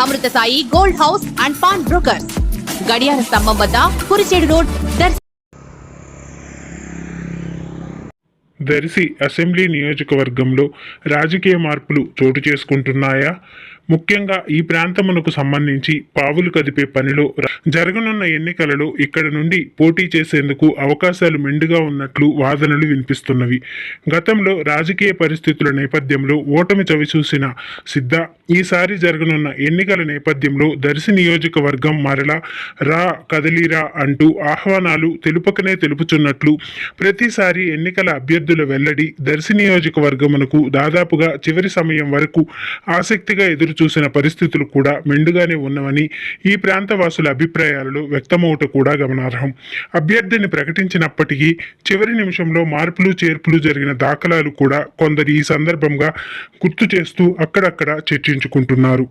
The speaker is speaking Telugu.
Amrutha Sai gold house and pawn brokers. గడియార స్తంభం వద్ద కురిచేడు రోడ్ దర్శి అసెంబ్లీ నియోజకవర్గంలో రాజకీయ మార్పులు చోటు చేసుకుంటున్నాయా? ముఖ్యంగా ఈ ప్రాంతమునకు సంబంధించి పావులు కదిపే పనిలో జరగనున్న ఎన్నికలలో ఇక్కడ నుండి పోటీ చేసేందుకు అవకాశాలు మెండుగా ఉన్నట్లు వాదనలు వినిపిస్తున్నవి. గతంలో రాజకీయ పరిస్థితుల నేపథ్యంలో ఓటమి చవిచూసిన సిద్ధ ఈసారి జరగనున్న ఎన్నికల నేపథ్యంలో దర్శి నియోజకవర్గం మరలా రా కదలిరా అంటూ ఆహ్వానాలు తెలుపకనే తెలుపుచున్నట్లు ప్రతిసారి ఎన్నికల అభ్యర్థుల వెల్లడి దర్శి నియోజకవర్గమునకు దాదాపుగా చివరి సమయం వరకు ఆసక్తిగా ఎదురుచూసిన పరిస్థితులు కూడా మెండుగానే ఉన్నవని ఈ ప్రాంత వాసుల అభిప్రాయాలలో వ్యక్తమవుట కూడా గమనార్హం. అభ్యర్థిని ప్రకటించినప్పటికీ చివరి నిమిషంలో మార్పులు చేర్పులు జరిగిన దాఖలాలు కూడా కొందరు ఈ సందర్భంగా గుర్తు చేస్తూ అక్కడక్కడ చర్చించుకుంటున్నారు.